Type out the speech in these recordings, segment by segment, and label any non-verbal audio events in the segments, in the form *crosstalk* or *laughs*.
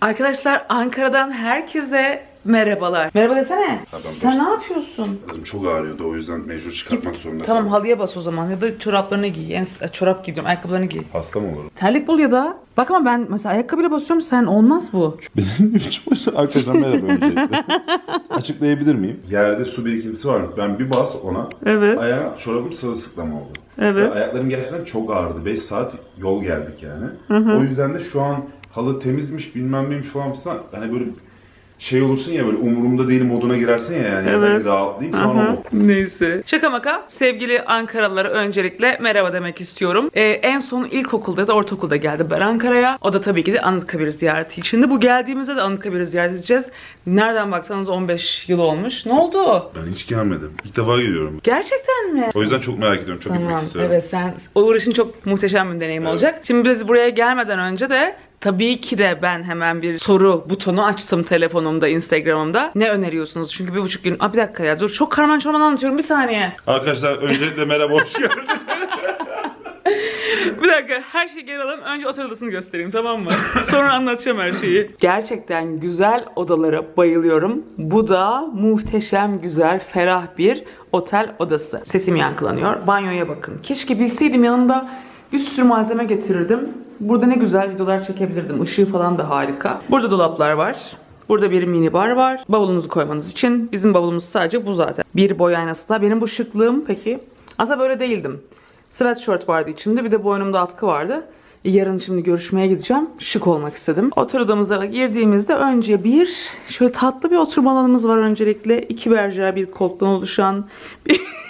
Arkadaşlar Ankara'dan herkese merhabalar. Merhaba desene. Tamam, Sen boş- ne yapıyorsun? Kızım çok ağrıyordu o yüzden mecbur çıkartmak zorunda Tamam kaldım. halıya bas o zaman ya da çoraplarını giy. En, çorap giy diyorum ayakkabılarını giy. Hasta mı olurum? Terlik bul ya da. Bak ama ben mesela ayakkabıyla basıyorum sen olmaz bu. *laughs* Arkadaşlar merhaba öncelikle. *laughs* Açıklayabilir miyim? Yerde su birikintisi var. Ben bir bas ona. Evet. Ayağım çorabım sırılsıklam oldu. Evet. Ve ayaklarım gerçekten çok ağrıdı. 5 saat yol geldik yani. O yüzden de şu an halı temizmiş bilmem neymiş falan filan. Hani böyle şey olursun ya böyle umurumda değil moduna girersin ya yani. Evet. Evet. rahatlayayım şu an o. Neyse. Şaka maka sevgili Ankaralılara öncelikle merhaba demek istiyorum. Ee, en son ilkokulda da ortaokulda geldim ben Ankara'ya. O da tabii ki de Anıtkabir ziyareti içinde. Bu geldiğimizde de Anıtkabir'i ziyaret edeceğiz. Nereden baksanız 15 yıl olmuş. Ne oldu? Ben hiç gelmedim. İlk defa geliyorum. Gerçekten mi? O yüzden çok merak ediyorum. Çok gitmek istiyorum. Evet sen o uğraşın çok muhteşem bir deneyim olacak. Şimdi biz buraya gelmeden önce de tabii ki de ben hemen bir soru butonu açtım telefonumda, Instagram'ımda. Ne öneriyorsunuz? Çünkü bir buçuk gün... Aa bir dakika ya dur çok karman çorman anlatıyorum bir saniye. Arkadaşlar öncelikle merhaba hoş geldiniz. *laughs* Bir dakika her şeyi geri alalım. Önce otel odasını göstereyim tamam mı? Sonra anlatacağım her şeyi. Gerçekten güzel odalara bayılıyorum. Bu da muhteşem güzel ferah bir otel odası. Sesim yankılanıyor. Banyoya bakın. Keşke bilseydim yanımda bir sürü malzeme getirirdim. Burada ne güzel videolar çekebilirdim. Işığı falan da harika. Burada dolaplar var. Burada bir mini bar var. Bavulunuzu koymanız için. Bizim bavulumuz sadece bu zaten. Bir boy aynası da. Benim bu şıklığım peki. Aslında böyle değildim. Sweatshirt vardı içimde. Bir de boynumda atkı vardı. Yarın şimdi görüşmeye gideceğim. Şık olmak istedim. Otel odamıza girdiğimizde önce bir şöyle tatlı bir oturma alanımız var öncelikle. İki berjer bir koltuktan oluşan bir *laughs*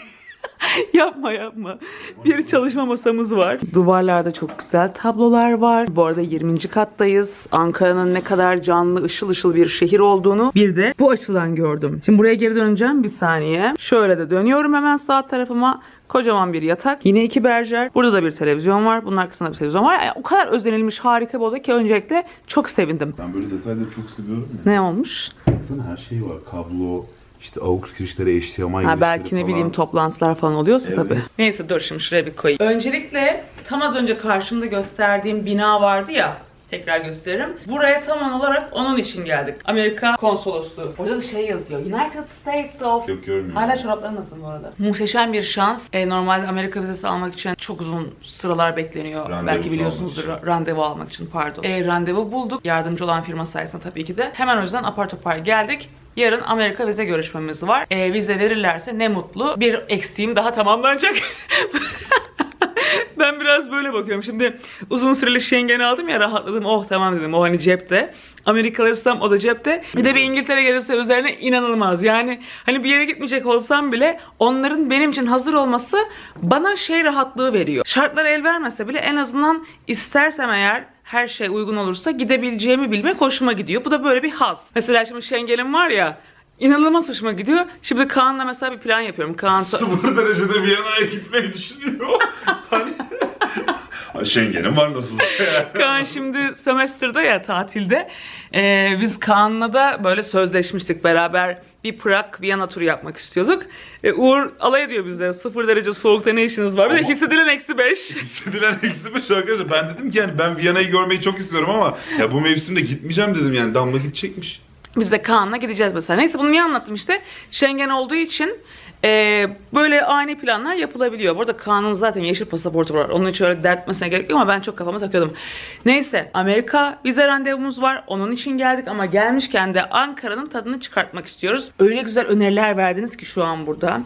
*laughs* yapma yapma. Bir çalışma masamız var. Duvarlarda çok güzel tablolar var. Bu arada 20. kattayız. Ankara'nın ne kadar canlı, ışıl ışıl bir şehir olduğunu bir de bu açıdan gördüm. Şimdi buraya geri döneceğim bir saniye. Şöyle de dönüyorum hemen sağ tarafıma. Kocaman bir yatak. Yine iki berjer. Burada da bir televizyon var. Bunun arkasında bir televizyon var. Yani o kadar özenilmiş harika bir oda ki öncelikle çok sevindim. Ben böyle detayları çok seviyorum ya. Ne olmuş? Baksana her şey var. Kablo, işte AUX girişleri, HDMI Ha girişleri belki ne falan. bileyim toplantılar falan oluyorsa Evet. tabii. Neyse dur şimdi şuraya bir koyayım. Öncelikle tam az önce karşımda gösterdiğim bina vardı ya. Tekrar gösteririm. Buraya tam olarak onun için geldik. Amerika konsolosluğu. Orada da şey yazıyor. United States of... Yok görmüyorum. Hala çorapları nasıl bu arada? Muhteşem bir şans. E, normalde Amerika vizesi almak için çok uzun sıralar bekleniyor. Randevusu Belki biliyorsunuzdur. almak. Randevu almak için pardon. E, randevu bulduk. Yardımcı olan firma sayesinde tabii ki de. Hemen o yüzden apar topar geldik. Yarın Amerika vize görüşmemiz var. E, vize verirlerse ne mutlu. Bir eksiğim daha tamamlanacak. *laughs* ben biraz böyle bakıyorum. Şimdi uzun süreli Schengen aldım ya rahatladım. Oh tamam dedim. O hani cepte. Amerika alırsam o da cepte. Bir de bir İngiltere gelirse üzerine inanılmaz. Yani hani bir yere gitmeyecek olsam bile onların benim için hazır olması bana şey rahatlığı veriyor. Şartlar el vermese bile en azından istersem eğer her şey uygun olursa gidebileceğimi bilmek hoşuma gidiyor. Bu da böyle bir haz. Mesela şimdi Schengen'im var ya İnanılmaz hoşuma gidiyor. Şimdi Kaan'la mesela bir plan yapıyorum. Kaan Sıfır derecede Viyana'ya gitmeyi düşünüyor. *laughs* hani... Schengen'im var nasıl? Kaan şimdi semester'da ya tatilde. Ee, biz Kaan'la da böyle sözleşmiştik beraber bir Prag Viyana turu yapmak istiyorduk. Ee, Uğur alay ediyor bizde. Sıfır derece soğukta ne işiniz var? Bir de Ama- hissedilen eksi beş. *laughs* Hissedilen eksi beş arkadaşlar. Ben dedim ki yani ben Viyana'yı görmeyi çok istiyorum ama ya bu mevsimde gitmeyeceğim dedim yani Damla gidecekmiş. Biz de Kaan'la gideceğiz mesela. Neyse bunu niye anlattım işte. Schengen olduğu için e, böyle ani planlar yapılabiliyor. Bu arada Kaan'ın zaten yeşil pasaportu var. Onun için öyle dert etmesine gerek yok ama ben çok kafama takıyordum. Neyse Amerika vize randevumuz var. Onun için geldik ama gelmişken de Ankara'nın tadını çıkartmak istiyoruz. Öyle güzel öneriler verdiniz ki şu an burada.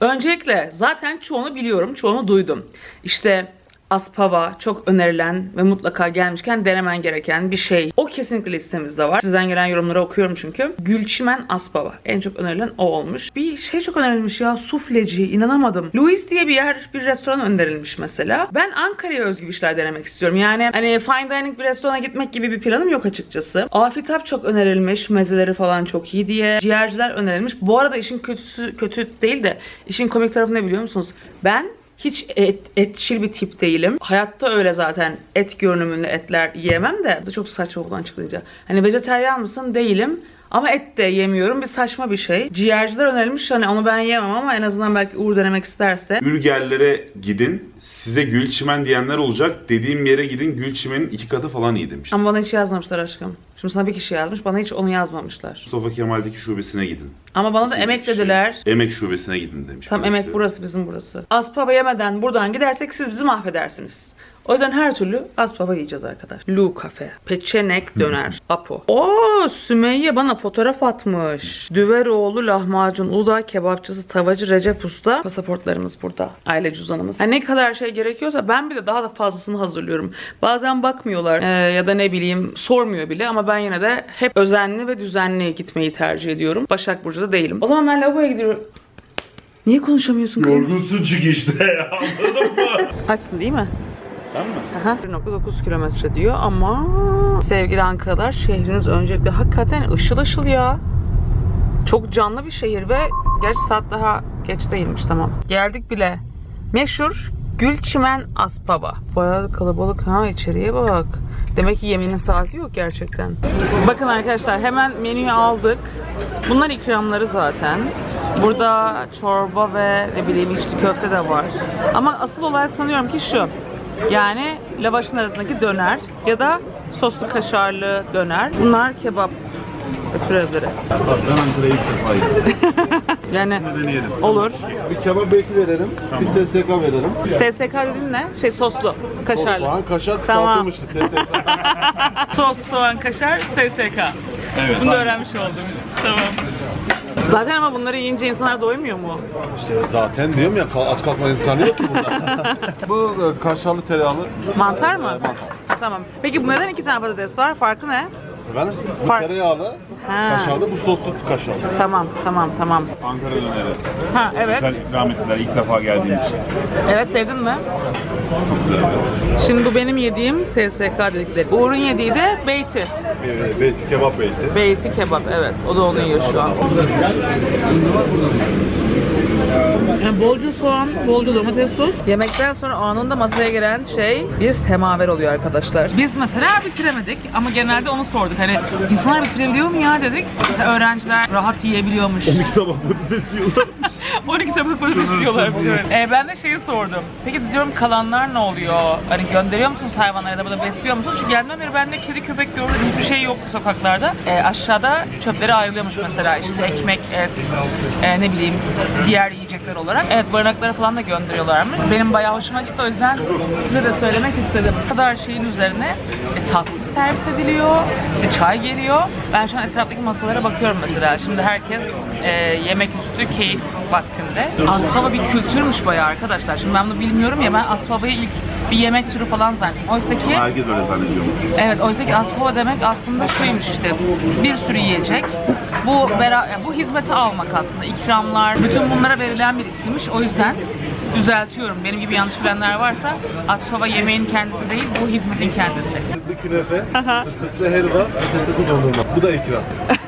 Öncelikle zaten çoğunu biliyorum. Çoğunu duydum. İşte Aspava çok önerilen ve mutlaka gelmişken denemen gereken bir şey. O kesinlikle listemizde var. Sizden gelen yorumları okuyorum çünkü. Gülçimen Aspava. En çok önerilen o olmuş. Bir şey çok önerilmiş ya. Sufleci. inanamadım. Louis diye bir yer, bir restoran önerilmiş mesela. Ben Ankara'ya özgü bir şeyler denemek istiyorum. Yani hani fine dining bir restorana gitmek gibi bir planım yok açıkçası. Afitap çok önerilmiş. Mezeleri falan çok iyi diye. Ciğerciler önerilmiş. Bu arada işin kötüsü kötü değil de işin komik tarafı ne biliyor musunuz? Ben hiç et, etçil bir tip değilim. Hayatta öyle zaten et görünümlü etler yiyemem de. Bu da çok saçma olan çıkınca. Hani vejeteryan mısın? Değilim. Ama et de yemiyorum. Bir saçma bir şey. Ciğerciler önerilmiş. Hani onu ben yemem ama en azından belki Uğur denemek isterse. Ürgerlere gidin. Size gül çimen diyenler olacak. Dediğim yere gidin. Gül çimenin iki katı falan iyi demiş. Ama bana hiç yazmamışlar aşkım. Şimdi sana bir kişi yazmış. Bana hiç onu yazmamışlar. Mustafa Kemal'deki şubesine gidin. Ama bana da emek kişi. dediler. Emek şubesine gidin demiş. Tam birisi. emek burası bizim burası. Aspava yemeden buradan gidersek siz bizi mahvedersiniz. O yüzden her türlü aspava yiyeceğiz arkadaş. Lu kafe. Peçenek döner. Apo. Oo Sümeyye bana fotoğraf atmış. Düveroğlu lahmacun. Uludağ kebapçısı tavacı Recep Usta. Pasaportlarımız burada. Aile cüzdanımız. Yani ne kadar şey gerekiyorsa ben bir de daha da fazlasını hazırlıyorum. Bazen bakmıyorlar ee, ya da ne bileyim sormuyor bile ama ben yine de hep özenli ve düzenli gitmeyi tercih ediyorum. Başak Burcu'da değilim. O zaman ben lavaboya gidiyorum. Niye konuşamıyorsun kızım? Yorgunsun çünkü işte ya. *laughs* Anladın mı? Açsın değil mi? Mı? Aha. 1.9 kilometre diyor ama sevgili Ankara'lar şehriniz öncelikle hakikaten ışıl ışıl ya. Çok canlı bir şehir ve gerçi saat daha geç değilmiş tamam. Geldik bile. Meşhur Gülçimen Aspava. Bayağı kalabalık ha içeriye bak. Demek ki yeminin saati yok gerçekten. Bakın arkadaşlar hemen menüyü aldık. Bunlar ikramları zaten. Burada çorba ve ne bileyim içli köfte de var. Ama asıl olay sanıyorum ki şu. Yani lavaşın arasındaki döner ya da soslu kaşarlı döner. Bunlar kebap türevleri. Bak ben Ankara'yı ilk defa yedim. *laughs* Yani Deneyelim. olur. Bir kebap beki verelim, bir SSK verelim. SSK dediğin ne? Şey soslu, kaşarlı. Soğan, kaşar Tamam. kısaltılmıştı SSK. *laughs* Sos, soğan, kaşar, SSK. Evet. Bunu da öğrenmiş oldum. Tamam. Zaten ama bunları yiyince insanlar doymuyor mu? işte zaten diyorum ya kal- aç kalkma imkanı yok ki burada. *laughs* Bu e, kaşarlı tereyağlı. Mantar mı? Tamam. Peki bu neden iki tane patates var? Farkı ne? Efendim? Bu Fark- tereyağlı, Ha. kaşarlı, bu soslu kaşarlı. Tamam, tamam, tamam. Ankara döneri. Ha evet. Güzel ikram ettiler. İlk defa geldiğim için. Evet sevdin mi? Çok güzel. Şimdi bu benim yediğim SSK dedikleri. Uğur'un yediği de beyti. E, beyti, kebap beyti. Beyti kebap evet. O da onu yiyor şu an. Yani bolca soğan, bolca domates sos. Yemekten sonra anında masaya gelen şey bir semaver oluyor arkadaşlar. Biz mesela bitiremedik ama genelde onu sorduk. Hani insanlar bitirebiliyor mu ya dedik. Mesela öğrenciler rahat yiyebiliyormuş. *laughs* 12 tabak patates yiyorlar. *laughs* 12 tabak patates yiyorlar. Evet. Ee, ben de şeyi sordum. Peki diyorum kalanlar ne oluyor? Hani gönderiyor musunuz hayvanlara ya da burada besliyor musunuz? Çünkü geldiğimden beri bende kedi köpek gördüm. Hiçbir şey yok sokaklarda. Ee, aşağıda çöpleri ayrılıyormuş mesela. işte ekmek, et, e, ne bileyim diğer yiyecekler olarak. Evet barınaklara falan da gönderiyorlarmış. Benim bayağı hoşuma gitti. O yüzden size de söylemek istedim. Bu kadar şeyin üzerine e, tatlı servis ediliyor. İşte çay geliyor. Ben şu an etraftaki masalara bakıyorum mesela. Şimdi herkes e, yemek üstü keyif vaktinde. Aspava bir kültürmüş bayağı arkadaşlar. Şimdi ben bunu bilmiyorum ya ben Aspava'yı ilk bir yemek türü falan zannettim. Oysa ki Herkes öyle zannediyormuş. Evet, oysa ki Aspava demek aslında şuymuş işte, bir sürü yiyecek. Bu yani bu hizmeti almak aslında, ikramlar, bütün bunlara verilen bir isimmiş. O yüzden düzeltiyorum. Benim gibi yanlış bilenler varsa Aspava yemeğin kendisi değil, bu hizmetin kendisi. Fıstıklı künefe, fıstıklı helva, fıstıklı dondurma. Bu da ikram. *laughs*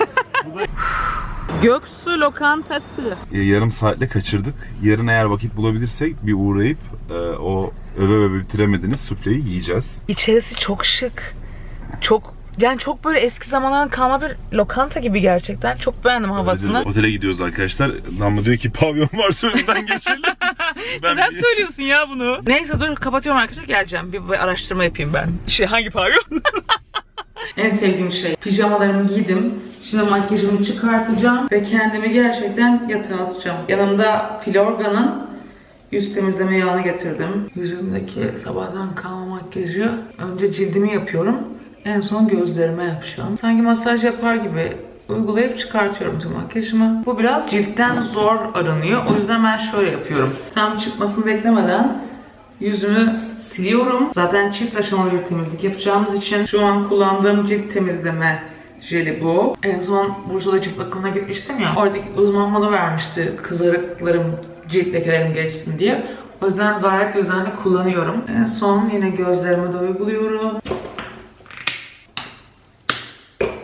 Göksu Lokantası. Yarım saatle kaçırdık. Yarın eğer vakit bulabilirsek bir uğrayıp e, o öve öve bitiremediğiniz sufleyi yiyeceğiz. İçerisi çok şık. Çok yani çok böyle eski zamandan kalma bir lokanta gibi gerçekten. Çok beğendim havasını. Otele gidiyoruz arkadaşlar. Damla diyor ki pavyon varsa önden geçelim. *laughs* ben Neden bir- söylüyorsun ya bunu? Neyse dur kapatıyorum arkadaşlar geleceğim. Bir, bir araştırma yapayım ben. Şey hangi pavyon? *laughs* en sevdiğim şey. Pijamalarımı giydim. Şimdi makyajımı çıkartacağım ve kendimi gerçekten yatağa atacağım. Yanımda Filorga'nın yüz temizleme yağını getirdim. Yüzümdeki sabahtan kalma makyajı önce cildimi yapıyorum. En son gözlerime yapacağım. Sanki masaj yapar gibi uygulayıp çıkartıyorum tüm makyajımı. Bu biraz ciltten zor aranıyor. O yüzden ben şöyle yapıyorum. Tam çıkmasını beklemeden yüzümü siliyorum. Zaten çift aşamalı bir temizlik yapacağımız için şu an kullandığım cilt temizleme jeli bu. En son Bursa'da cilt bakımına gitmiştim ya. Oradaki uzman bana vermişti kızarıklarım, cilt lekelerim geçsin diye. O yüzden gayet düzenli kullanıyorum. En son yine gözlerime de uyguluyorum.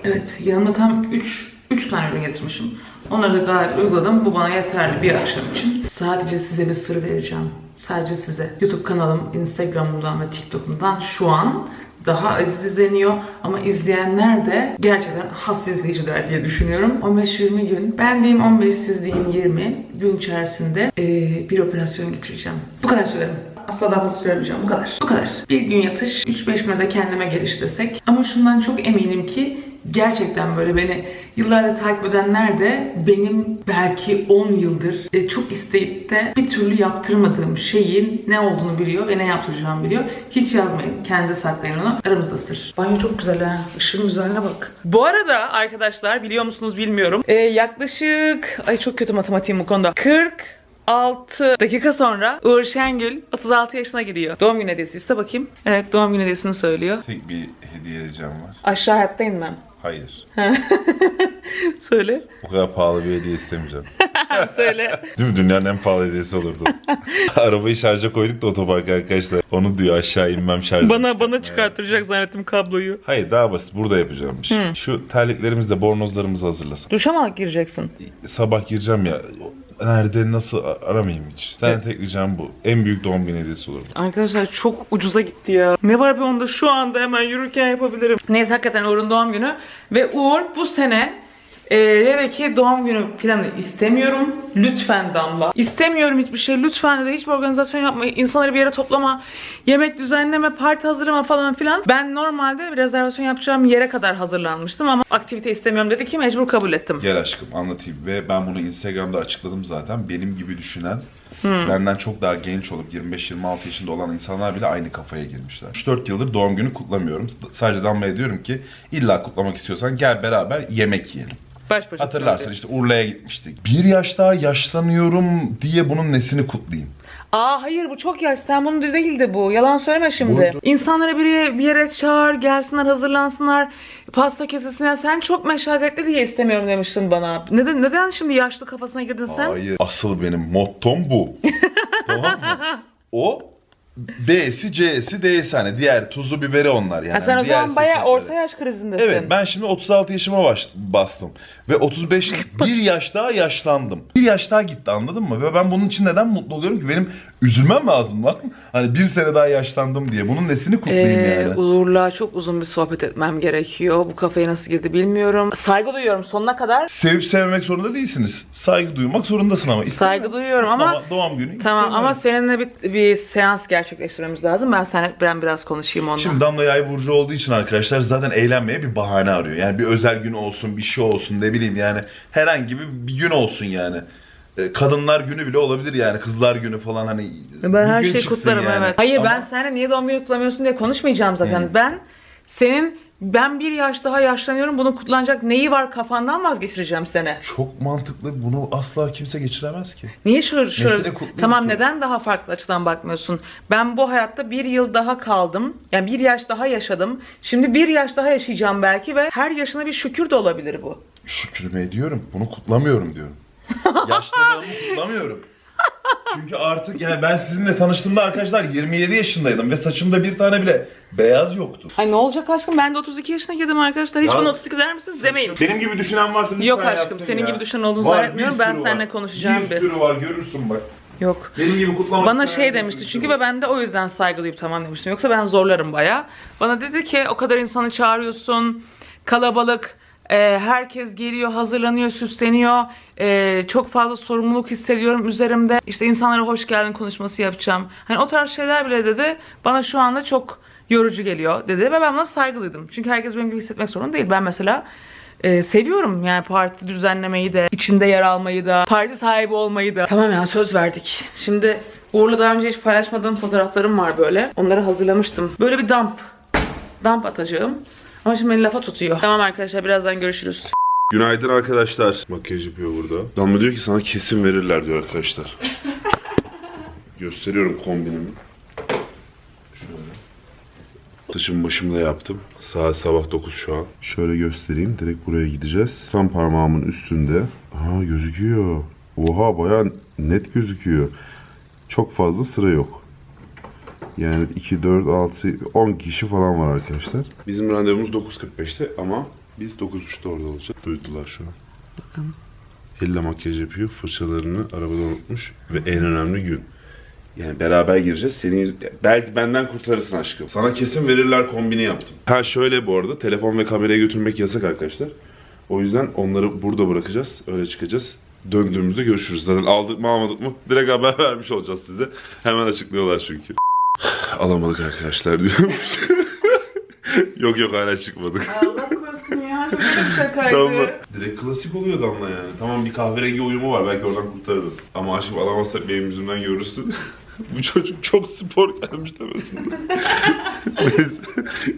Evet, yanımda tam 3 3 tane ürün getirmişim. Onları da gayet uyguladım. Bu bana yeterli bir akşam için. Sadece size bir sır vereceğim. Sadece size. YouTube kanalım, Instagram'ımdan ve TikTok'umdan şu an daha aziz izleniyor ama izleyenler de gerçekten has izleyiciler diye düşünüyorum. 15-20 gün, ben diyeyim 15, siz deyin 20 gün içerisinde eee, bir operasyon geçireceğim. Bu kadar söylerim. Asla daha fazla söylemeyeceğim. Bu kadar. Bu kadar. Bir gün yatış, 3-5 günde kendime geliş desek. Ama şundan çok eminim ki gerçekten böyle beni yıllardır takip edenler de benim belki 10 yıldır e, çok isteyip de bir türlü yaptırmadığım şeyin ne olduğunu biliyor ve ne yaptıracağımı biliyor. Hiç yazmayın. Kendinize saklayın onu. Aramızda sır. Banyo çok güzel ha. Işığın güzelliğine bak. Bu arada arkadaşlar biliyor musunuz bilmiyorum. E, yaklaşık... Ay çok kötü matematiğim bu konuda. 40 6 dakika sonra Uğur Şengül 36 yaşına giriyor. Doğum günü hediyesi iste bakayım. Evet doğum günü hediyesini söylüyor. Tek bir hediye edeceğim var. Aşağı hayatta inmem. Hayır. *laughs* Söyle. O kadar pahalı bir hediye istemeyeceğim. *laughs* Söyle. *laughs* Değil mi? Dünyanın en pahalı hediyesi olurdu. Arabayı şarja koyduk da otoparka arkadaşlar. Onu diyor aşağı inmem şarja. bana bana çıkarttıracak zannettim kabloyu. Hayır daha basit. Burada yapacağım iş. Şu terliklerimizle bornozlarımızı hazırlasın. Duşa mı gireceksin? Sabah gireceğim ya. Nerede nasıl aramayayım hiç. Sen tek ricam bu. En büyük doğum günü hediyesi olur. bu. Arkadaşlar çok ucuza gitti ya. Ne var bir onda şu anda hemen yürürken yapabilirim. Neyse hakikaten Uğur'un doğum günü. Ve Uğur bu sene e, dedi ki doğum günü planı istemiyorum. Lütfen Damla. İstemiyorum hiçbir şey. Lütfen de hiçbir organizasyon yapma. insanları bir yere toplama. Yemek düzenleme, parti hazırlama falan filan. Ben normalde bir rezervasyon yapacağım yere kadar hazırlanmıştım ama aktivite istemiyorum dedi ki mecbur kabul ettim. Gel aşkım anlatayım ve ben bunu Instagram'da açıkladım zaten. Benim gibi düşünen, benden çok daha genç olup 25-26 yaşında olan insanlar bile aynı kafaya girmişler. 3-4 yıldır doğum günü kutlamıyorum. Sadece Damla'ya diyorum ki illa kutlamak istiyorsan gel beraber yemek yiyelim. Baş başa Hatırlarsın işte Urla'ya gitmiştik. Bir yaş daha yaşlanıyorum diye bunun nesini kutlayayım? Aa hayır bu çok yaş. Sen bunu değildi bu. Yalan söyleme şimdi. Bu- İnsanları bir yere, bir yere çağır, gelsinler, hazırlansınlar, pasta kesilsinler. Sen çok meşakkatli diye istemiyorum demiştin bana. Neden neden şimdi yaşlı kafasına girdin sen? Hayır. Asıl benim mottom bu. *laughs* tamam mı? O B'si, C'si, D'si hani diğer tuzu biberi onlar yani. Ha, sen o Diğer zaman bayağı seçenekleri. orta yaş krizindesin. Evet ben şimdi 36 yaşıma baş, bastım. Ve 35 *laughs* bir yaş daha yaşlandım. Bir yaş daha gitti anladın mı? Ve ben bunun için neden mutlu oluyorum ki? Benim üzülmem lazım lan. Hani bir sene daha yaşlandım diye. Bunun nesini kutlayayım Ee, yani? Uğur'la çok uzun bir sohbet etmem gerekiyor. Bu kafaya nasıl girdi bilmiyorum. Saygı duyuyorum sonuna kadar. Sevip sevmemek zorunda değilsiniz. Saygı duymak zorundasın ama. Saygı duyuyorum ama doğum günü tamam ama seninle bir, bir seans gerçekleştirmemiz lazım. Ben sen ben biraz konuşayım onunla. Şimdi Damla Yay Burcu olduğu için arkadaşlar zaten eğlenmeye bir bahane arıyor. Yani bir özel gün olsun, bir şey olsun ne bileyim yani herhangi bir, bir gün olsun yani. Ee, Kadınlar günü bile olabilir yani kızlar günü falan hani. Ben bir her gün şeyi çıksın kutlarım yani. evet. Hayır Ama ben seninle niye doğum günü kutlamıyorsun diye konuşmayacağım zaten. Hı. Ben senin ben bir yaş daha yaşlanıyorum bunun kutlanacak neyi var kafandan vazgeçireceğim seni. Çok mantıklı. Bunu asla kimse geçiremez ki. Niye Nesine şöyle kutlayayım tamam ki? neden daha farklı açıdan bakmıyorsun? Ben bu hayatta bir yıl daha kaldım. Yani bir yaş daha yaşadım. Şimdi bir yaş daha yaşayacağım belki ve her yaşına bir şükür de olabilir bu. Şükür mü ediyorum? Bunu kutlamıyorum diyorum. *laughs* Yaşladığımı kutlamıyorum. Çünkü artık yani ben sizinle tanıştığımda arkadaşlar 27 yaşındaydım ve saçımda bir tane bile beyaz yoktu. Ay ne olacak aşkım ben de 32 yaşına girdim arkadaşlar. Hiç Ya, bana 32 der misiniz demeyin. Benim gibi düşünen varsa lütfen Yok aşkım, yazsın senin ya. gibi düşünen olduğunu Var, zannetmiyorum. Ben sürü seninle konuşacağım bir. bir. sürü var görürsün bak. Yok. Benim gibi kutlamak Bana isteyen şey bir demişti sürü çünkü var. ve ben de o yüzden saygılıyım tamam demiştim. Yoksa ben zorlarım baya. Bana dedi ki o kadar insanı çağırıyorsun. Kalabalık. E, herkes geliyor, hazırlanıyor, süsleniyor. E, çok fazla sorumluluk hissediyorum üzerimde. İşte insanlara hoş geldin konuşması yapacağım. Hani o tarz şeyler bile dedi. Bana şu anda çok yorucu geliyor dedi. Ve ben buna saygılıydım. Çünkü herkes benim gibi hissetmek zorunda değil. Ben mesela e, seviyorum yani parti düzenlemeyi de, içinde yer almayı da, parti sahibi olmayı da. Tamam ya söz verdik. Şimdi Uğur'la daha önce hiç paylaşmadığım fotoğraflarım var böyle. Onları hazırlamıştım. Böyle bir dump. Dump atacağım. Ama şimdi beni lafa tutuyor. Tamam arkadaşlar birazdan görüşürüz. Günaydın arkadaşlar. Makyaj yapıyor burada. Damla diyor ki sana kesin verirler diyor arkadaşlar. *laughs* Gösteriyorum kombinimi. Şöyle. Saçımı başımda yaptım. Saat sabah 9 şu an. Şöyle göstereyim. Direkt buraya gideceğiz. Tam parmağımın üstünde. Aha gözüküyor. Oha baya net gözüküyor. Çok fazla sıra yok. Yani 2, 4, 6, 10 kişi falan var arkadaşlar. Bizim randevumuz 9.45'te ama biz 9.30'da orada olacağız. Duydular şu an. Elle makyaj yapıyor. Fırçalarını arabada unutmuş. Ve en önemli gün. Yani beraber gireceğiz. Senin yüz- belki benden kurtarırsın aşkım. Sana kesin verirler kombini yaptım. Ha şöyle bu arada telefon ve kamerayı götürmek yasak arkadaşlar. O yüzden onları burada bırakacağız. Öyle çıkacağız. Döndüğümüzde görüşürüz. Zaten aldık mı almadık mı direkt haber *laughs* vermiş olacağız size. Hemen açıklıyorlar çünkü. Alamadık arkadaşlar diyormuş. *laughs* yok yok hala çıkmadık. Allah korusun ya. Çok kötü bir şakaydı. Damla. Direkt klasik oluyor Damla yani. Tamam bir kahverengi uyumu var belki oradan kurtarırız. Ama aşkım alamazsak benim yüzümden görürsün. *laughs* Bu çocuk çok spor gelmiş demesinler. *laughs* Neyse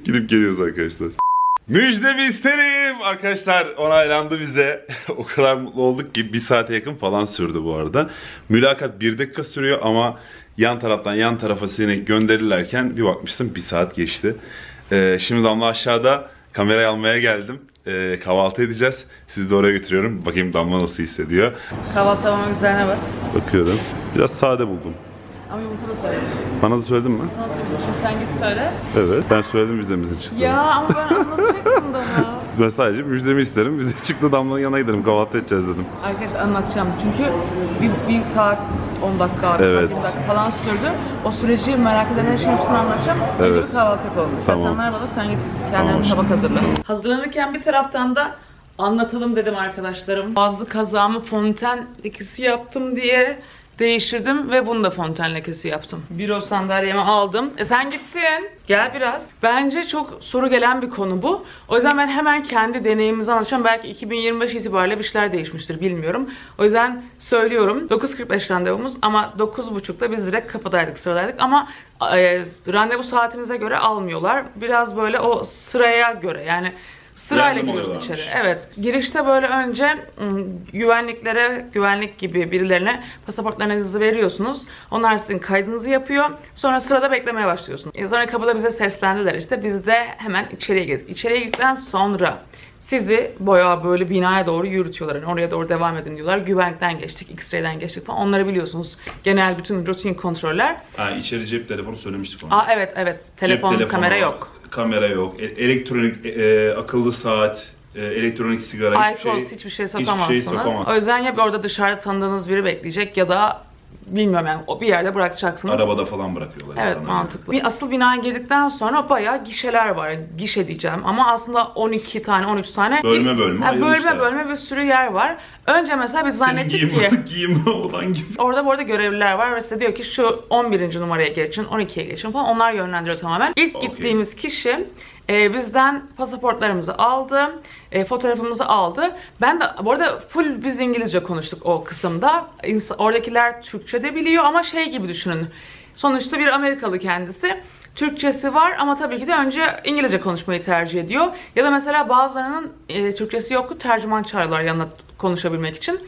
gidip geliyoruz arkadaşlar. Müjdemi isterim arkadaşlar onaylandı bize. o kadar mutlu olduk ki bir saate yakın falan sürdü bu arada. Mülakat bir dakika sürüyor ama yan taraftan yan tarafa seni gönderirlerken bir bakmışsın bir saat geçti. Ee, şimdi Damla aşağıda kamerayı almaya geldim. Ee, kahvaltı edeceğiz. Sizi de oraya götürüyorum. Bakayım Damla nasıl hissediyor. Kahvaltı tamamı üzerine bak. Bakıyorum. Biraz sade buldum. Ama yumurta da söyledim. Bana da söyledin mi? Sana söyledim. Şimdi sen git söyle. Evet. Ben söyledim vizemizin çıktığını. Ya ama ben anlatacaktım daha. Ben sadece müjdemi isterim. Vize *laughs* çıktı Damla'nın yanına gidelim. Kahvaltı edeceğiz dedim. Arkadaşlar anlatacağım çünkü bir, bir saat 10 dakika, bir Evet. saat 20 dakika falan sürdü. O süreci merak edenler için hepsini anlatacağım. Önce Evet. bir kahvaltı yapalım. İstersen Tamam. ver bana sen git kendine Tamam. tabak hazırla. Hazırlanırken bir taraftan da anlatalım dedim arkadaşlarım. Bazı kazağımı fonten lekesi yaptım diye değiştirdim ve bunu da fonten lekesi yaptım. Büro sandalyemi aldım. E sen gittin. Gel biraz. Bence çok soru gelen bir konu bu. O yüzden ben hemen kendi deneyimimizi anlatacağım. Belki 2025 itibariyle bir şeyler değişmiştir bilmiyorum. O yüzden söylüyorum. 9.45 randevumuz ama 9.30'da biz direkt kapıdaydık sıradaydık ama e, randevu saatinize göre almıyorlar. Biraz böyle o sıraya göre yani Sırayla Random giriyorsun içeri. Evet. Girişte böyle önce güvenliklere, güvenlik gibi birilerine pasaportlarınızı veriyorsunuz. Onlar sizin kaydınızı yapıyor. Sonra sırada beklemeye başlıyorsunuz. E, Sonra kapıda bize seslendiler işte. Biz de hemen içeriye girdik. İçeriye girdikten sonra sizi bayağı böyle binaya doğru yürütüyorlar. Yani oraya doğru devam edin diyorlar. Güvenlikten geçtik, X-ray'den geçtik falan. Onları biliyorsunuz. Genel bütün rutin kontroller. Ha içeri cep telefonu söylemiştik onu. Aa evet evet. Telefon, Cep telefonu, kamera yok. Kamera yok. E- elektronik e, e, akıllı saat, e, elektronik sigara hiçbir şey sokamazsınız. Hiçbir şey sokamaz. O yüzden ya orada dışarıda tanıdığınız biri bekleyecek ya da bilmiyorum yani o bir yerde bırakacaksınız. Arabada falan bırakıyorlar Evet insanları. mantıklı. Bir asıl binaya girdikten sonra bayağı gişeler var. Gişe diyeceğim ama aslında 12 tane 13 tane. Bölme bölme Ha, ayrılmışlar. bölme bölme bir sürü yer var. Önce mesela biz Senin zannettik giyim, ki *laughs* giyim odan gibi. Orada bu arada görevliler var ve size diyor ki şu 11. numaraya geçin, 12'ye geçin falan. Onlar yönlendiriyor tamamen. İlk Okey. gittiğimiz kişi e, bizden pasaportlarımızı aldı, e, fotoğrafımızı aldı. Ben de bu arada full biz İngilizce konuştuk o kısımda. İns- oradakiler Türkçe de biliyor ama şey gibi düşünün. Sonuçta bir Amerikalı kendisi. Türkçesi var ama tabii ki de önce İngilizce konuşmayı tercih ediyor. Ya da mesela bazılarının e, Türkçesi yoktu, tercüman çağırıyorlar yanına konuşabilmek için.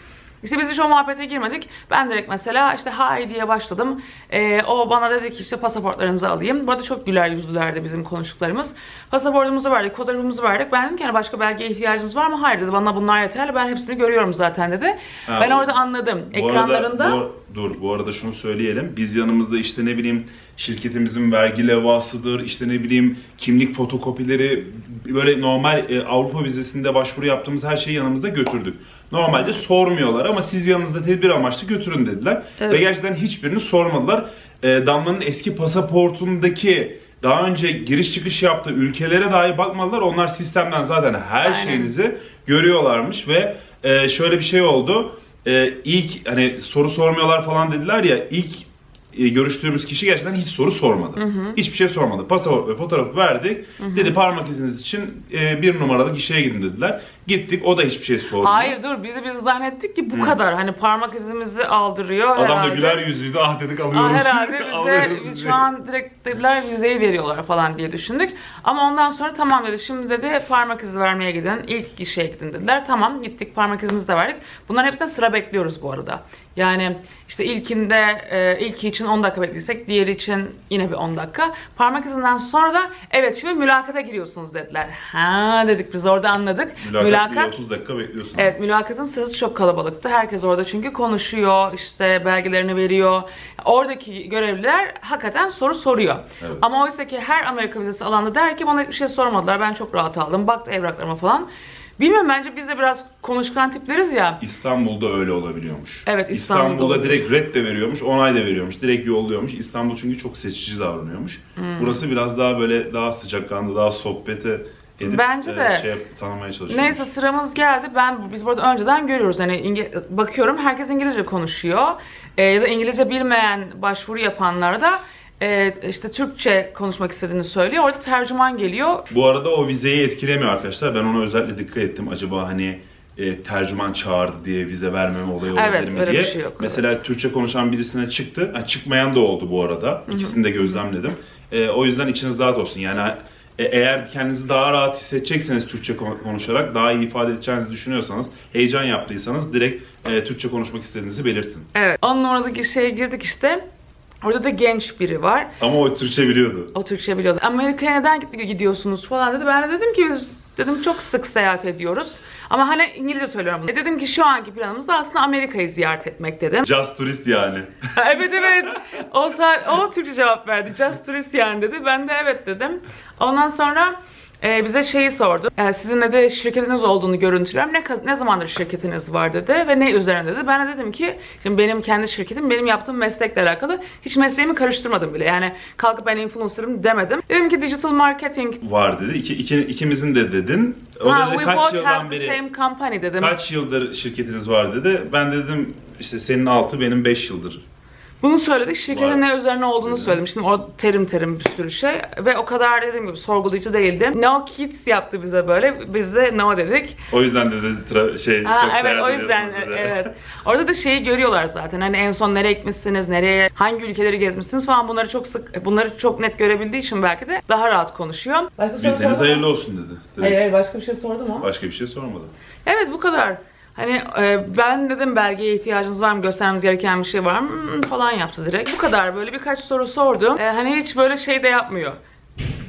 İşte biz hiç o muhabbete girmedik. Ben direkt mesela işte hi diye başladım. Ee, o bana dedi ki işte pasaportlarınızı alayım. Bu arada çok güler yüzlülerdi bizim konuştuklarımız. Pasaportumuzu verdik, fotoğrafımızı verdik. Ben dedim ki hani başka belgeye ihtiyacınız var mı? Hayır dedi. Bana bunlar yeterli. Ben hepsini görüyorum zaten dedi. Ha, ben orada anladım. Bu Ekranlarında Arada, bu- dur bu arada şunu söyleyelim. Biz yanımızda işte ne bileyim şirketimizin vergi levhasıdır, işte ne bileyim kimlik fotokopileri böyle normal e, Avrupa vizesinde başvuru yaptığımız her şeyi yanımızda götürdük. Normalde sormuyorlar ama siz yanınızda tedbir amaçlı götürün dediler. Evet. Ve gerçekten hiçbirini sormadılar. E, Damla'nın eski pasaportundaki daha önce giriş çıkış yaptığı ülkelere dahi bakmadılar. Onlar sistemden zaten her Aynen. şeyinizi görüyorlarmış ve e, şöyle bir şey oldu. E, ilk hani soru sormuyorlar falan dediler ya ilk e, görüştüğümüz kişi gerçekten hiç soru sormadı. Hiçbir şey sormadı. Pasaport ve fotoğrafı verdik. Dedi parmak iziniz için e, bir numaralı kişiye gidin dediler. Gittik o da hiçbir şey sormadı. Hayır dur biz biz zannettik ki bu kadar. Hani parmak izimizi aldırıyor Adam da herhalde. güler yüzlüydü. Ah dedik alıyoruz. herhalde *laughs* bize biz bizi. şu an direkt dediler vizeyi veriyorlar falan diye düşündük. Ama ondan sonra tamam dedi şimdi dedi parmak izi vermeye gidin ilk kişiye gidin dediler. Tamam gittik parmak izimizi de verdik. Bunların hepsine sıra bekliyoruz bu arada. Yani işte ilkinde e, ilki için 10 dakika beklesek diğeri için yine bir 10 dakika. Parmak izinden sonra da evet şimdi mülakata giriyorsunuz dediler. Ha dedik biz orada anladık. Mülakat, bir 30 dakika bekliyorsun. Evet mülakatın sırası çok kalabalıktı. Herkes orada çünkü konuşuyor, işte belgelerini veriyor. Oradaki görevliler hakikaten soru soruyor. Evet. Ama oysa ki her Amerika vizesi alanda der ki bana hiçbir şey sormadılar. Ben çok rahat aldım. Baktı evraklarıma falan. Bilmiyorum bence biz de biraz konuşkan tipleriz ya. İstanbul'da öyle olabiliyormuş. Evet, İstanbul'da İstanbul'da olabilir. direkt red de veriyormuş, onay da veriyormuş. Direkt yolluyormuş. İstanbul çünkü çok seçici davranıyormuş. Hmm. Burası biraz daha böyle daha sıcakkanlı, daha sohbete edip Bence e, de. şey tanımaya çalışıyor. Neyse sıramız geldi. Ben biz burada önceden görüyoruz. Hani İnge- bakıyorum herkes İngilizce konuşuyor. Ee, ya da İngilizce bilmeyen başvuru yapanlar da e, işte Türkçe konuşmak istediğini söylüyor. Orada tercüman geliyor. Bu arada o vizeyi etkilemiyor arkadaşlar. Ben ona özellikle dikkat ettim. Acaba hani e, tercüman çağırdı diye vize vermeme olayı olabilir Evet, mi öyle diye. bir şey yok, Mesela Türkçe konuşan birisine çıktı. Ha, çıkmayan da oldu bu arada. İkisini de gözlemledim. E, o yüzden içiniz rahat olsun. Yani e, eğer kendinizi daha rahat hissedecekseniz Türkçe kon- konuşarak daha iyi ifade edeceğinizi düşünüyorsanız, heyecan yaptıysanız direkt e, Türkçe konuşmak istediğinizi belirtin. Evet. Onun oradaki şeye girdik işte. Orada da genç biri var. Ama o Türkçe biliyordu. O Türkçe biliyordu. Amerika'ya neden gidiyorsunuz falan dedi. Ben de dedim ki biz dedim çok sık seyahat ediyoruz. Ama hani İngilizce söylüyorum bunu. E dedim ki şu anki planımız da aslında Amerika'yı ziyaret etmek dedim. Just turist yani. Evet evet. O saat o Türkçe cevap verdi. Just turist yani dedi. Ben de evet dedim. Ondan sonra e, bize şeyi sordu. E, sizin de şirketiniz olduğunu görüntüler. Ne, ne zamandır şirketiniz var dedi ve ne üzerine dedi. Ben de dedim ki şimdi benim kendi şirketim benim yaptığım meslekle alakalı. Hiç mesleğimi karıştırmadım bile. Yani kalkıp ben influencer'ım demedim. Dedim ki digital marketing. Var dedi. İki, iki- ikimizin de dedin. O Ha, da dedi we kaç both yıldan beri same company dedim. kaç yıldır şirketiniz var dedi. Ben dedim işte senin 6 benim 5 yıldır. Bunu söyledik. Şirketin ne üzerine olduğunu söyledim. Şimdi o terim terim bir sürü şey. Ve o kadar dediğim gibi sorgulayıcı değildi. No kids yaptı bize böyle. Biz de no dedik. O yüzden dedi tra- şey Ha, çok evet o yüzden dedi. evet. *laughs* Orada da şeyi görüyorlar zaten. Hani en son nereye gitmişsiniz, nereye, hangi ülkeleri gezmişsiniz falan bunları çok sık, bunları çok net görebildiği için belki de daha rahat konuşuyor. Başka mu? hayırlı olsun dedi. Hayır, hayır başka bir şey sordu mu? Başka bir şey sormadı. Evet bu kadar. Hani e, ben dedim belgeye ihtiyacınız var mı, göstermemiz gereken bir şey var mı Hmm, falan yaptı direkt. Bu kadar böyle birkaç soru sordu. E, hani hiç böyle şey de yapmıyor.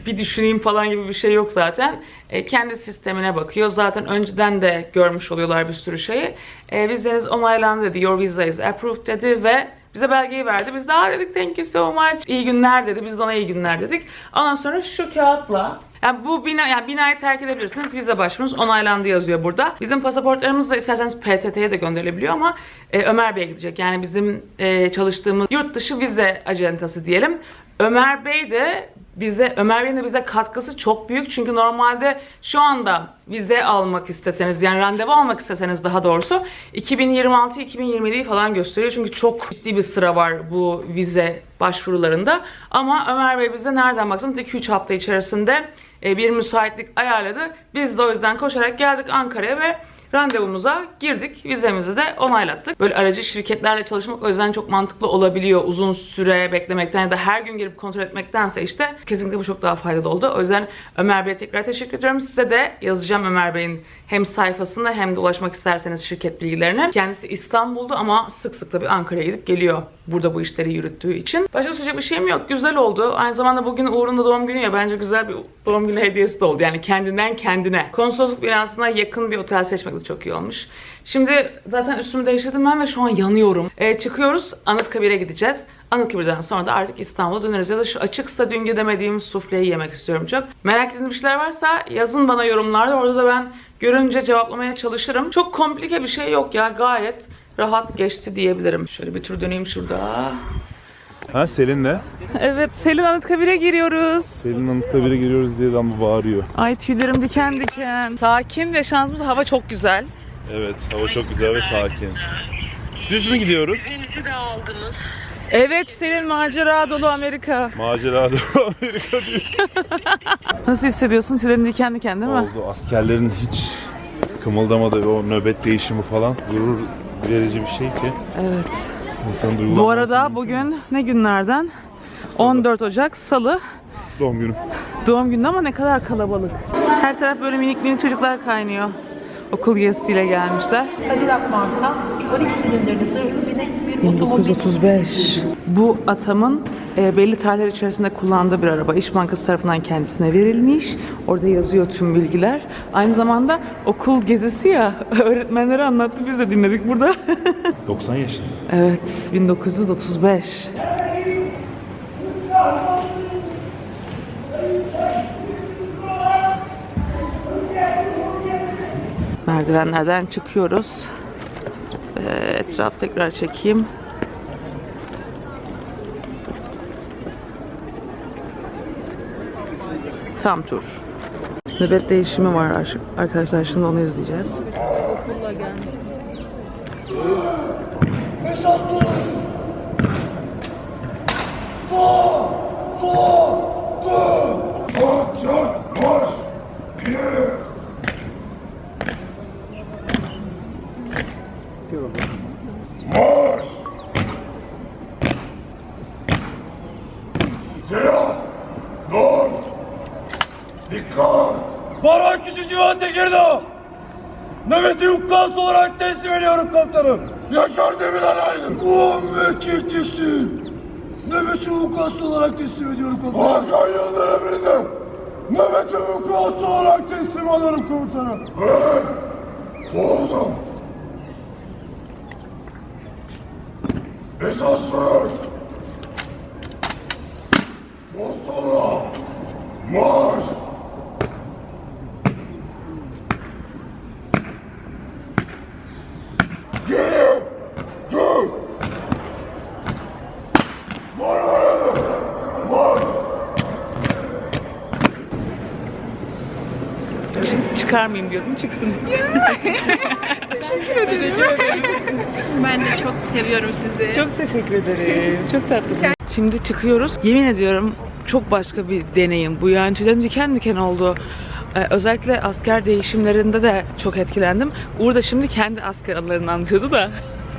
Bir düşüneyim falan gibi bir şey yok zaten. E, kendi sistemine bakıyor. Zaten önceden de görmüş oluyorlar bir sürü şeyi. E, vizeniz onaylandı dedi. Your visa is approved dedi ve bize belgeyi verdi. Biz de "Aa," dedik thank you so much. İyi günler dedi. Biz de ona iyi günler dedik. Ondan sonra şu kağıtla yani bu bina, yani binayı terk edebilirsiniz. Vize başvurunuz onaylandı yazıyor burada. Bizim pasaportlarımız da isterseniz PTT'ye de gönderilebiliyor ama e, Ömer Bey'e gidecek. Yani bizim e, çalıştığımız yurt dışı vize acentası diyelim. Ömer Bey de bize Ömer Bey'in de bize katkısı çok büyük. Çünkü normalde şu anda vize almak isteseniz yani randevu almak isteseniz daha doğrusu 2026-2027'yi falan gösteriyor. Çünkü çok ciddi bir sıra var bu vize başvurularında. Ama Ömer Bey bize nereden baksanız 2-3 hafta içerisinde e, bir müsaitlik ayarladı. Biz de o yüzden koşarak geldik Ankara'ya ve randevumuza girdik. Vizemizi de onaylattık. Böyle aracı şirketlerle çalışmak o yüzden çok mantıklı olabiliyor. Uzun süre beklemekten ya da her gün gelip kontrol etmektense işte kesinlikle bu çok daha faydalı oldu. O yüzden Ömer Bey'e tekrar teşekkür ediyorum. Size de yazacağım Ömer Bey'in hem sayfasında hem de ulaşmak isterseniz şirket bilgilerine. Kendisi İstanbul'da ama sık sık tabii Ankara'ya gidip geliyor. Burada bu işleri yürüttüğü için. Başka söyleyecek bir şeyim yok. Güzel oldu. Aynı zamanda bugün Uğur'un da doğum günü ya. Bence güzel bir doğum günü hediyesi de oldu. Yani kendinden kendine. Konsolosluk binasına yakın bir otel seçmek de çok iyi olmuş. Şimdi zaten üstümü değiştirdim ben ve şu an yanıyorum. Ee, çıkıyoruz. Anıtkabir'e gideceğiz. Anıtkabir'den sonra da artık İstanbul'a döneriz. Ya da şu açıksa dün gidemediğim sufleyi yemek istiyorum çok. Merak ettiğiniz bir şeyler varsa yazın bana yorumlarda. Orada da ben görünce cevaplamaya çalışırım. Çok komplike bir şey yok ya. Gayet rahat geçti diyebilirim. Şöyle bir tur döneyim şurada. Ha Selin'le? Evet Selin Anıtkabir'e giriyoruz. Selin Anıtkabir'e giriyoruz diye ama bağırıyor. Ay tüylerim diken diken. Sakin ve şansımız hava çok güzel. Evet hava çok güzel ve sakin. Düz mü gidiyoruz? Denizi de aldınız. Evet Selin macera dolu Amerika. Macera *laughs* Amerika değil. *laughs* Nasıl hissediyorsun? Tüylerin diken diken değil mi? Oldu. Askerlerin hiç kımıldamadığı o nöbet değişimi falan gurur verici bir şey ki Evet. insanın duygulanması. Bu arada bugün ne günlerden? 14 Ocak Salı. doğum günüm. Doğum günü ama ne kadar kalabalık. Her taraf böyle minik minik çocuklar kaynıyor. Okul gezisiyle gelmişler. Cadillac marka 12 silindirli zırhlı bir, bir otomobil. 1935. Bu atamın e, belli tarihler içerisinde kullandığı bir araba. İş Bankası tarafından kendisine verilmiş. Orada yazıyor tüm bilgiler. Aynı zamanda okul gezisi ya. *laughs* Öğretmenleri anlattı. Biz de dinledik burada. *laughs* 90 yaşında. evet. 1935. Merdivenlerden çıkıyoruz. Ee, etraf tekrar çekeyim. Tam tur. Nöbet değişimi var ar- arkadaşlar. Şimdi onu izleyeceğiz. Baran Kişi Civan Tekirdağ. Nöbeti ukkas olarak teslim ediyorum komutanım. Yaşar Demirel Aydın. Muhammed Yetişsin. Nöbeti ukkas olarak teslim ediyorum komutanım. Hakan Yıldırım Rize. Nöbeti ukkas olarak teslim alıyorum komutanım. Oldu. Esas duruş. Boston'a. Marş. Geri. Dur. Marmara'da. Marş. Çıkarmayayım diyordum çıktım. *laughs* Ben de çok seviyorum sizi. Çok teşekkür ederim. Çok tatlısın. Şimdi çıkıyoruz. Yemin ediyorum çok başka bir deneyim. Bu yani tüylerim diken diken oldu. Ee, özellikle asker değişimlerinde de çok etkilendim. Uğur da şimdi kendi asker anılarını anlatıyordu da.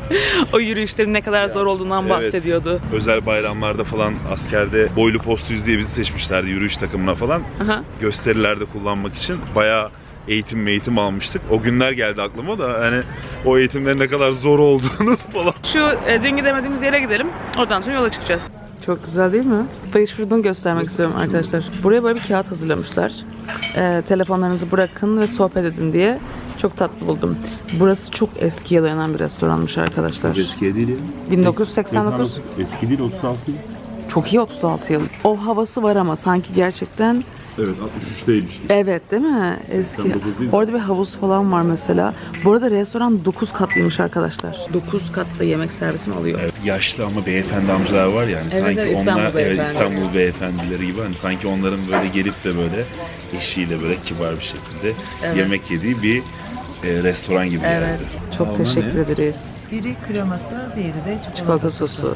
*laughs* o yürüyüşlerin ne kadar zor olduğundan Evet. bahsediyordu. Özel bayramlarda falan askerde boylu postuyuz diye bizi seçmişlerdi yürüyüş takımına falan. Aha. Gösterilerde kullanmak için bayağı eğitim eğitim almıştık. O günler geldi aklıma da hani o eğitimlerin ne kadar zor olduğunu *laughs* falan. Şu e, dün gidemediğimiz yere gidelim. Oradan sonra yola çıkacağız. Çok güzel değil mi? Başvurduğunu göstermek istiyorum arkadaşlar. Buraya böyle bir kağıt hazırlamışlar. Ee, telefonlarınızı bırakın ve sohbet edin diye. Çok tatlı buldum. Burası çok eskiye dayanan bir restoranmış arkadaşlar. Eskiye değil ya. 1989. Eski değil 36 yıl. Çok iyi 36 yıl. O havası var ama sanki gerçekten Evet 63'teymiş. evet değil mi? Eski. 89 değil mi? Orada bir havuz falan var mesela. Bu arada restoran 9 katlıymış arkadaşlar. 9 katlı yemek servisi mi alıyor? Yaşlı ama beyefendi amcalar var yani Evet, sanki evet, onlar İstanbul evet beyefendi. İstanbul beyefendileri gibi hani sanki onların böyle gelip de böyle eşiyle böyle kibar bir şekilde Evet. yemek yediği bir e, restoran gibi Evet. geldi. Çok teşekkür ederiz. Biri kreması, diğeri de çikolata, Çikolata sosu.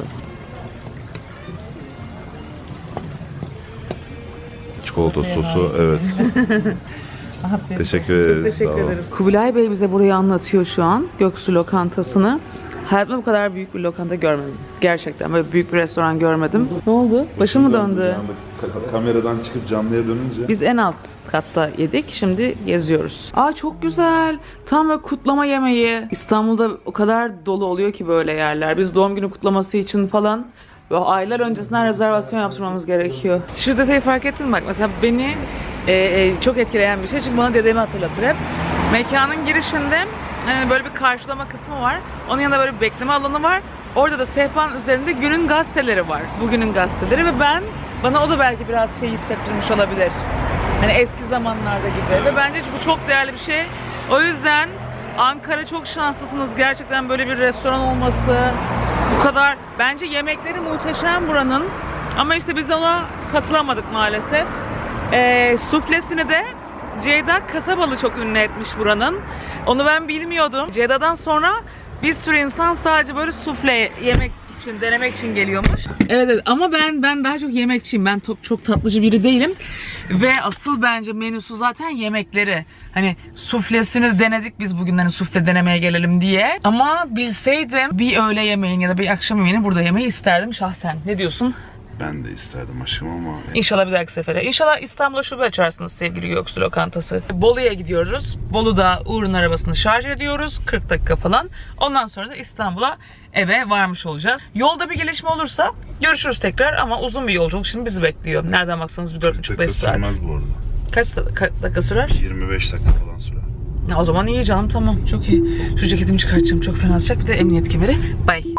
Çikolata sosu evet. *laughs* Teşekkür ederiz. sağ olun. Kubilay Bey bize burayı anlatıyor şu an. Göksu lokantasını. Hayatımda bu kadar büyük bir lokanta görmedim. Gerçekten böyle büyük bir restoran görmedim. Ne oldu? Başım mı döndü? Ka- Kameradan çıkıp canlıya dönünce Biz en alt katta yedik. Şimdi geziyoruz. Aa çok güzel. Tam böyle kutlama yemeği. İstanbul'da o kadar dolu oluyor ki böyle yerler. Biz doğum günü kutlaması için falan böyle aylar öncesinden rezervasyon yaptırmamız gerekiyor. Şu detayı fark ettin mi? Bak mesela beni e, e, çok etkileyen bir şey. Çünkü bana dedemi hatırlatır hep. Mekanın girişinde e, böyle bir karşılama kısmı var. Onun yanında böyle bir bekleme alanı var. Orada da sehpanın üzerinde günün gazeteleri var. Bugünün gazeteleri ve ben bana o da belki biraz şey hissettirmiş olabilir. Hani eski zamanlarda gibi. Ve bence bu çok değerli bir şey. O yüzden Ankara çok şanslısınız. Gerçekten böyle bir restoran olması. Bu kadar. Bence yemekleri muhteşem buranın. Ama işte biz ona katılamadık maalesef. Ee, suflesini de Ceyda Kasabalı çok ünlü etmiş buranın. Onu ben bilmiyordum. Ceyda'dan sonra bir sürü insan sadece böyle sufle yemek için, denemek için geliyormuş. Evet, evet ama ben ben daha çok yemekçiyim. Ben çok, çok tatlıcı biri değilim. Ve asıl bence menüsü zaten yemekleri. Hani suflesini denedik biz bugün hani sufle denemeye gelelim diye. Ama bilseydim bir öğle yemeğini ya da bir akşam yemeğini burada yemeyi isterdim şahsen. Ne diyorsun? Ben de isterdim aşkım ama İnşallah bir dahaki sefere. İnşallah İstanbul'a şube açarsınız sevgili Göksu Lokantası. Bolu'ya gidiyoruz. Bolu'da Uğur'un arabasını şarj ediyoruz. 40 dakika falan. Ondan sonra da İstanbul'a eve varmış olacağız. Yolda bir gelişme olursa görüşürüz tekrar ama uzun bir yolculuk şimdi bizi bekliyor. Nereden baksanız bir 4,5-5 dakika saat. sürmez bu arada. Kaç ka- dakika sürer? 25 dakika falan sürer. O zaman iyi canım tamam çok iyi. Şu ceketimi çıkartacağım çok fena sıcak bir de emniyet kemeri. Bye.